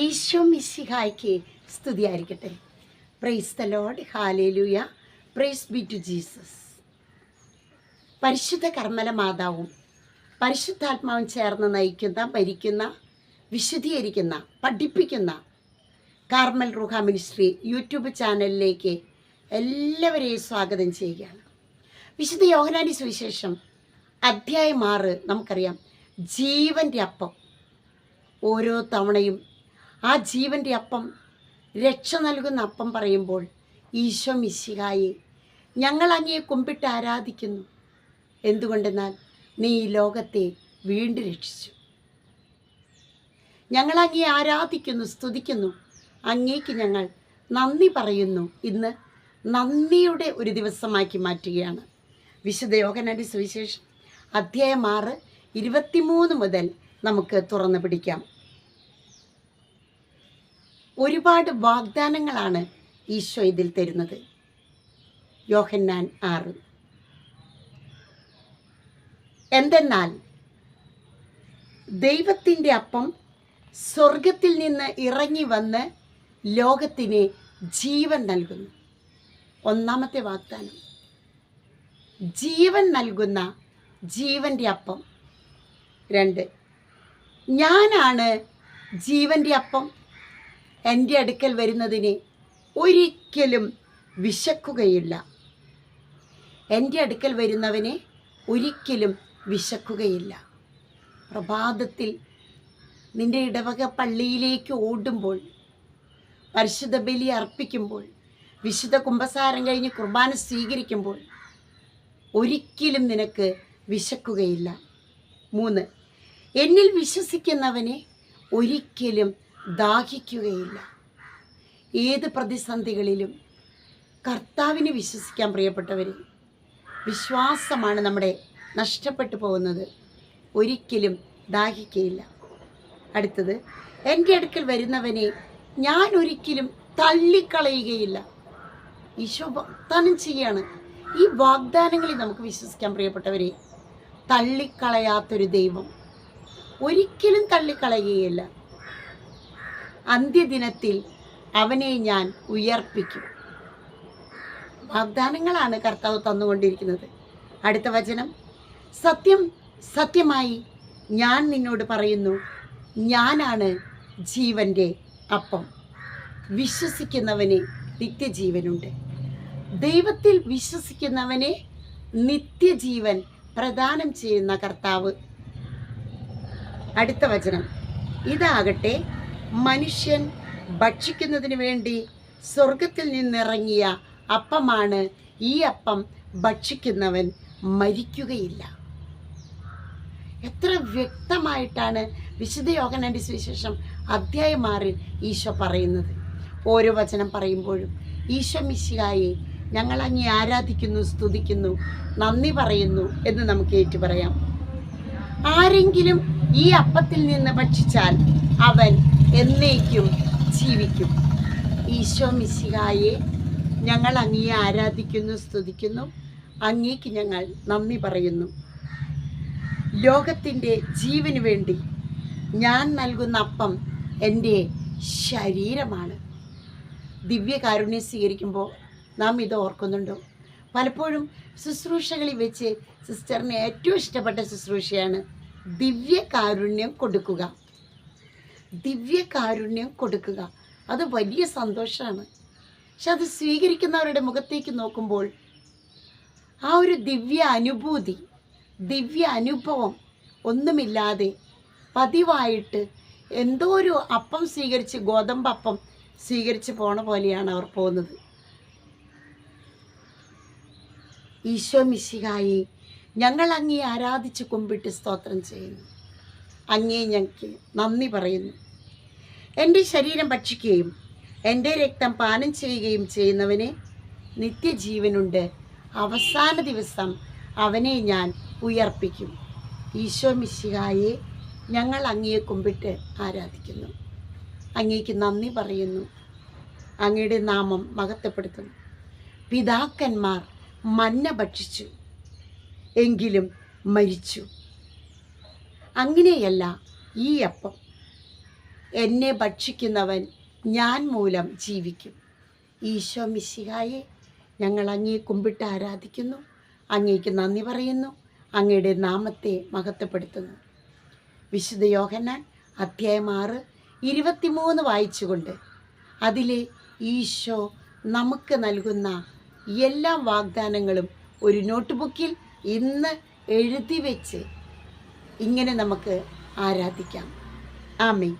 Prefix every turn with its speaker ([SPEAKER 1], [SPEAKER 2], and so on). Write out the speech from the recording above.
[SPEAKER 1] ഈശോ മിശിഹായ്ക്ക് സ്തുതിയായിരിക്കട്ടെ. Praise the Lord hallelujah praise be to Jesus പരിശുദ്ധ കർമ്മല മാതാവും പരിശുദ്ധാത്മാവും ചേർന്ന് നയിക്കുന്ന ഭരിക്കുന്ന വിശദീകരിക്കുന്ന പഠിപ്പിക്കുന്ന കാർമൽ റുഹ മിനിസ്ട്രി യൂട്യൂബ് ചാനലിലേക്ക് എല്ലാവരെയും സ്വാഗതം ചെയ്യുകയാണ്. വിശുദ്ധ യോഹനാനി സുവിശേഷം അധ്യായം ആറ് നമുക്കറിയാം. ജീവന്റെ അപ്പം. ഓരോ തവണയും ആ ജീവന്റെ അപ്പം രക്ഷ നൽകുന്ന അപ്പം പറയുമ്പോൾ ഈശോ മിശിഹായി ഞങ്ങൾ അങ്ങയെ കുമ്പിട്ട് ആരാധിക്കുന്നു. എന്തുകൊണ്ടെന്നാൽ നീ ഈ ലോകത്തെ വീണ്ടും രക്ഷിച്ചു. ഞങ്ങൾ അങ്ങയെ ആരാധിക്കുന്നു സ്തുതിക്കുന്നു. അങ്ങേക്ക് ഞങ്ങൾ നന്ദി പറയുന്നു. ഇന്ന് നന്ദിയുടെ ഒരു ദിവസമാക്കി മാറ്റുകയാണ്. വിശുദ്ധ യോഗനാന്റെ സുവിശേഷം അധ്യായം ആറ് ഇരുപത്തിമൂന്ന് മുതൽ നമുക്ക് തുറന്നു പിടിക്കാം. ഒരുപാട് വാഗ്ദാനങ്ങളാണ് ഈശോ ഇതിൽ തരുന്നത്. യോഹന്നാൻ ആറ്. എന്തെന്നാൽ ദൈവത്തിന്റെ അപ്പം സ്വർഗത്തിൽ നിന്ന് ഇറങ്ങി വന്ന് ലോകത്തിന് ജീവൻ നൽകുന്നു. ഒന്നാമത്തെ വാഗ്ദാനം. ജീവൻ നൽകുന്ന ജീവന്റെ അപ്പം. രണ്ട്. ഞാനാണ് ജീവന്റെ അപ്പം. എന്റെ അടുക്കൽ വരുന്നതിന് ഒരിക്കലും വിശക്കുകയില്ല. എന്റെ അടുക്കൽ വരുന്നവനെ ഒരിക്കലും വിശക്കുകയില്ല. പ്രഭാതത്തിൽ നിന്റെ ഇടവക പള്ളിയിലേക്ക് ഓടുമ്പോൾ പരിശുദ്ധ ബലി അർപ്പിക്കുമ്പോൾ വിശുദ്ധ കുംഭസാരം കഴിഞ്ഞ് കുർബാന സ്വീകരിക്കുമ്പോൾ ഒരിക്കലും നിനക്ക് വിശക്കുകയില്ല. മൂന്ന് എന്നിൽ വിശ്വസിക്കുന്നവനെ ഒരിക്കലും ദാഹിക്കുകയില്ല. ഏത് പ്രതിസന്ധികളിലും കർത്താവിനെ വിശ്വസിക്കാൻ പ്രിയപ്പെട്ടവരെ വിശ്വാസമാണ് നമ്മുടെ നഷ്ടപ്പെട്ടു പോകുന്നത്. ഒരിക്കലും ദാഹിക്കയില്ല. അടുത്തത് എന്റെ അടുക്കൽ വരുന്നവനെ ഞാൻ ഒരിക്കലും തള്ളിക്കളയുകയില്ല. ഈശോ വാഗ്ദാനം ചെയ്യാണ്. ഈ വാഗ്ദാനങ്ങളിൽ നമുക്ക് വിശ്വസിക്കാൻ പ്രിയപ്പെട്ടവരെ തള്ളിക്കളയാത്തൊരു ദൈവം ഒരിക്കലും തള്ളിക്കളയുകയില്ല. അന്ത്യദിനത്തിൽ അവനെ ഞാൻ ഉയർപ്പിക്കും. വാഗ്ദാനങ്ങളാണ് കർത്താവ് തന്നുകൊണ്ടിരിക്കുന്നത്. അടുത്ത വചനം. സത്യം സത്യമായി ഞാൻ നിന്നോട് പറയുന്നു ഞാനാണ് ജീവന്റെ അപ്പം. വിശ്വസിക്കുന്നവന് നിത്യജീവനുണ്ട്. ദൈവത്തിൽ വിശ്വസിക്കുന്നവനെ നിത്യജീവൻ പ്രദാനം ചെയ്യുന്ന കർത്താവ്. അടുത്ത വചനം. ഇതാകട്ടെ മനുഷ്യൻ ഭക്ഷിക്കുന്നതിന് വേണ്ടി സ്വർഗത്തിൽ നിന്നിറങ്ങിയ അപ്പമാണ് ഈ അപ്പം ഭക്ഷിക്കുന്നവൻ മരിക്കുകയില്ല. എത്ര വ്യക്തമായിട്ടാണ് വിശുദ്ധ യോഗനാന്റെ സുവിശേഷം അധ്യായം ആറിൽ ഈശോ പറയുന്നത്. ഓരോ വചനം പറയുമ്പോഴും ഈശോ മിശിഹായെ ഞങ്ങൾ അങ്ങേ ആരാധിക്കുന്നു സ്തുതിക്കുന്നു നന്ദി പറയുന്നു എന്ന് നമുക്ക് ഏറ്റു പറയാം. ആരെങ്കിലും ഈ അപ്പത്തിൽ നിന്ന് ഭക്ഷിച്ചാൽ അവൻ എന്നേക്കും ജീവിക്കും. ഈശോ മിശിഹായെ ഞങ്ങൾ അങ്ങയെ ആരാധിക്കുന്നു സ്തുതിക്കുന്നു. അങ്ങേക്ക് ഞങ്ങൾ നന്ദി പറയുന്നു. ലോകത്തിന്റെ ജീവന് വേണ്ടി ഞാൻ നൽകുന്ന അപ്പം എന്റെ ശരീരമാണ്. ദിവ്യകാരുണ്യം സ്വീകരിക്കുമ്പോൾ നാം ഇത് ഓർക്കുന്നുണ്ടോ? പലപ്പോഴും ശുശ്രൂഷകളിൽ വെച്ച് സിസ്റ്ററിന് ഏറ്റവും ഇഷ്ടപ്പെട്ട ശുശ്രൂഷയാണ് ദിവ്യകാരുണ്യം കൊടുക്കുക. ദിവ്യകാരുണ്യം കൊടുക്കുക. അത് വലിയ സന്തോഷമാണ്. പക്ഷെ അത് സ്വീകരിക്കുന്നവരുടെ മുഖത്തേക്ക് നോക്കുമ്പോൾ ആ ഒരു ദിവ്യ അനുഭൂതി ദിവ്യ അനുഭവം ഒന്നുമില്ലാതെ പതിവായിട്ട് എന്തോ ഒരു അപ്പം സ്വീകരിച്ച് ഗോതമ്പപ്പം സ്വീകരിച്ച് പോണ പോലെയാണ് അവർ പോകുന്നത്. ഈശോ മിശിഹായി ഞങ്ങൾ അങ്ങേ ആരാധിച്ച് കുമ്പിട്ട് സ്തോത്രം ചെയ്യുന്നു. അങ്ങേ ഞങ്ങൾക്ക് നന്ദി പറയുന്നു. എന്റെ ശരീരം ഭക്ഷിക്കുകയും എന്റെ രക്തം പാനം ചെയ്യുകയും ചെയ്യുന്നവന് നിത്യജീവനുണ്ട്. അവസാന ദിവസം അവനെ ഞാൻ ഉയർപ്പിക്കും. ഈശോ മിശിഹായെ ഞങ്ങൾ അങ്ങയെ കുമ്പിട്ട് ആരാധിക്കുന്നു. അങ്ങേക്ക് നന്ദി പറയുന്നു. അങ്ങയുടെ നാമം മഹത്വപ്പെടുത്തുന്നു. പിതാക്കന്മാർ മന്ന ഭക്ഷിച്ചു എങ്കിലും മരിച്ചു. അങ്ങനെയല്ല ഈ അപ്പം. എന്നെ ഭക്ഷിക്കുന്നവൻ ഞാൻ മൂലം ജീവിക്കും. ഈശോ മിശിഹായെ ഞങ്ങൾ അങ്ങേ കുമ്പിട്ട് ആരാധിക്കുന്നു. അങ്ങേക്ക് നന്ദി പറയുന്നു. അങ്ങയുടെ നാമത്തെ മഹത്വപ്പെടുത്തുന്നു. വിശുദ്ധ യോഹന്നാൻ അധ്യായം ആറ് ഇരുപത്തിമൂന്ന് വായിച്ചുകൊണ്ട് അതിലെ ഈശോ നമുക്ക് നൽകുന്ന എല്ലാ വാഗ്ദാനങ്ങളും ഒരു നോട്ട് ബുക്കിൽ ഇന്ന് എഴുതി വെച്ച് ഇങ്ങനെ നമുക്ക് ആരാധിക്കാം. ആമേ